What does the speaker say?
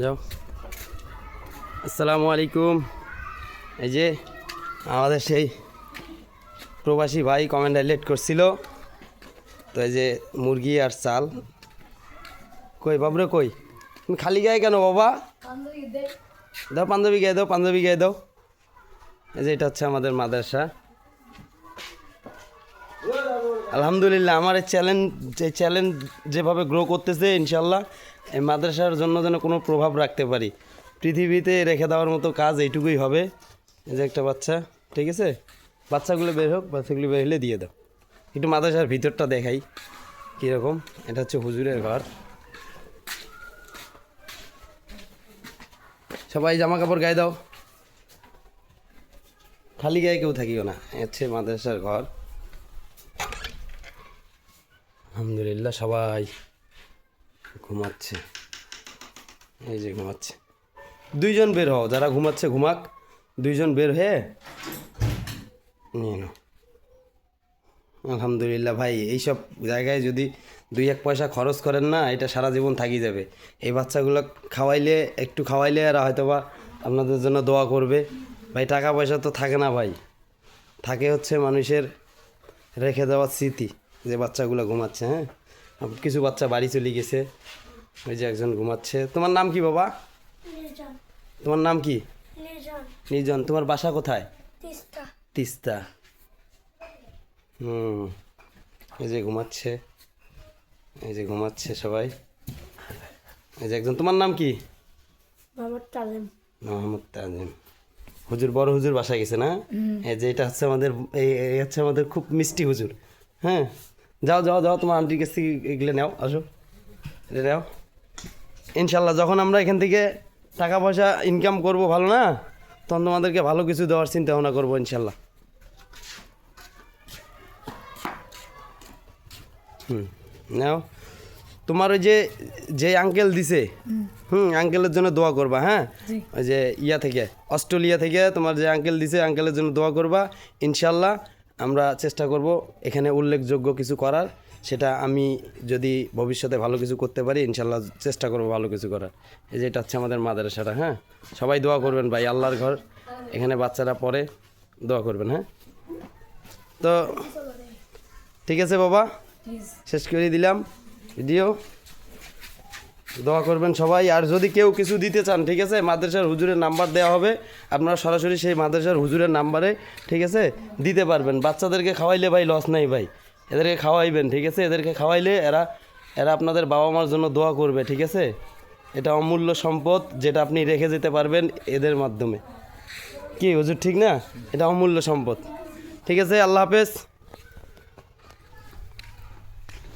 যাও। আসসালামু আলাইকুম। এই যে আমাদের সেই প্রবাসী ভাই কমেন্ট লেট করছিল। তো এই যে মুরগি আর চাল। কই বাবরে কই? তুমি খালি গায়ে কেন বাবা? দাও পাঞ্জাবি গায়ে দাও পাঞ্জাবি গায়ে দাও। এই যে এটা হচ্ছে আমাদের মাদ্রাসা। আলহামদুলিল্লাহ, আমার এই চ্যালেঞ্জ যে চ্যালেঞ্জ যেভাবে গ্রো করতেছে ইনশাল্লাহ এই মাদ্রাসার জন্য যেন কোনো প্রভাব রাখতে পারি। পৃথিবীতে রেখে দেওয়ার মতো কাজ এইটুকুই হবে। এই যে একটা বাচ্চা, ঠিক আছে? বাচ্চাগুলো বের হোক, বাচ্চাগুলো বের হলে দিয়ে দাও। একটু মাদ্রাসার ভিতরটা দেখাই, কীরকম? এটা হচ্ছে হুজুরের ঘর। সবাই জামা কাপড় গায়ে দাও। খালি গায়ে কেউ থাকিও না হচ্ছে মাদ্রাসার ঘর। আলহামদুলিল্লাহ, সবাই ঘুমাচ্ছে। এই যে ঘুমাচ্ছে। দুইজন বের হও, যারা ঘুমাচ্ছে ঘুমাক। দুইজন বের হয়ে নিয়ে নাও। আলহামদুলিল্লাহ ভাই, এইসব জায়গায় যদি দুই এক পয়সা খরচ করেন না, এটা সারা জীবন থাকি যাবে। এই বাচ্চাগুলো খাওয়াইলে, একটু খাওয়াইলে এরা হয়তো বা আপনাদের জন্য দোয়া করবে। ভাই, টাকা পয়সা তো থাকে না ভাই। থাকে হচ্ছে মানুষের রেখে দেওয়ার স্মৃতি। যে বাচ্চাগুলো ঘুমাচ্ছে হ্যাঁ? কিছু বাচ্চা বাড়ি চলে গেছে। ওই যে একজন ঘুমাচ্ছে। তোমার নাম কি বাবা? তোমার নাম কি? নির্জন। তোমার বাসা কোথায়? তিস্তা। হুম। এই যে ঘুমাচ্ছে। এই যে ঘুমাচ্ছে সবাই। এই যে একজন। তোমার নাম কি? মোহাম্মদ তালিম। মোহাম্মদ তাজিম হুজুর বড় হুজুর বাসায় গেছে না? এই যে এটা হচ্ছে আমাদের এই এই হচ্ছে আমাদের খুব মিষ্টি হুজুর হ্যাঁ? যাও যাও যাও তোমার আন্টির কাছ থেকে এগুলো নাও আসো। এটা নাও। ইনশাল্লাহ যখন আমরা এখান থেকে টাকা পয়সা ইনকাম করব ভালো না তখন তোমাদেরকে ভালো কিছু দেওয়ার চিন্তা ভাবনা করব ইনশাল্লাহ হুম নাও। তোমার ওই যে যে আঙ্কেল দিছে হুম আঙ্কেলের জন্য দোয়া করবা হ্যাঁ? ওই যে ইয়া থেকে অস্ট্রেলিয়া থেকে তোমার যে আঙ্কেল দিছে আঙ্কেলের জন্য দোয়া করবা ইনশাল্লাহ আমরা চেষ্টা করব এখানে উল্লেখযোগ্য কিছু করার সেটা আমি যদি ভবিষ্যতে ভালো কিছু করতে পারি ইনশাল্লাহ চেষ্টা করব ভালো কিছু করার। এই যে এটা হচ্ছে আমাদের মাদ্রাসাটা হ্যাঁ? সবাই দোয়া করবেন ভাই আল্লাহর ঘর। এখানে বাচ্চারা পড়ে দোয়া করবেন হ্যাঁ? তো ঠিক আছে বাবা? শেষ করে দিলাম। ভিডিও দোয়া করবেন সবাই। আর যদি কেউ কিছু দিতে চান, ঠিক আছে? মাদ্রাসার হুজুরের নাম্বার দেওয়া হবে। আপনারা সরাসরি সেই মাদ্রাসার হুজুরের নাম্বারে, ঠিক আছে? দিতে পারবেন। বাচ্চাদেরকে খাওয়াইলে ভাই লস নাই ভাই। এদেরকে খাওয়াইবেন, ঠিক আছে? এদেরকে খাওয়াইলে এরা এরা আপনাদের বাবা মার জন্য দোয়া করবে, ঠিক আছে? এটা অমূল্য সম্পদ যেটা আপনি রেখে যেতে পারবেন এদের মাধ্যমে। কি, হুজুর, ঠিক না? এটা অমূল্য সম্পদ। ঠিক আছে? আল্লাহ হাফেজ।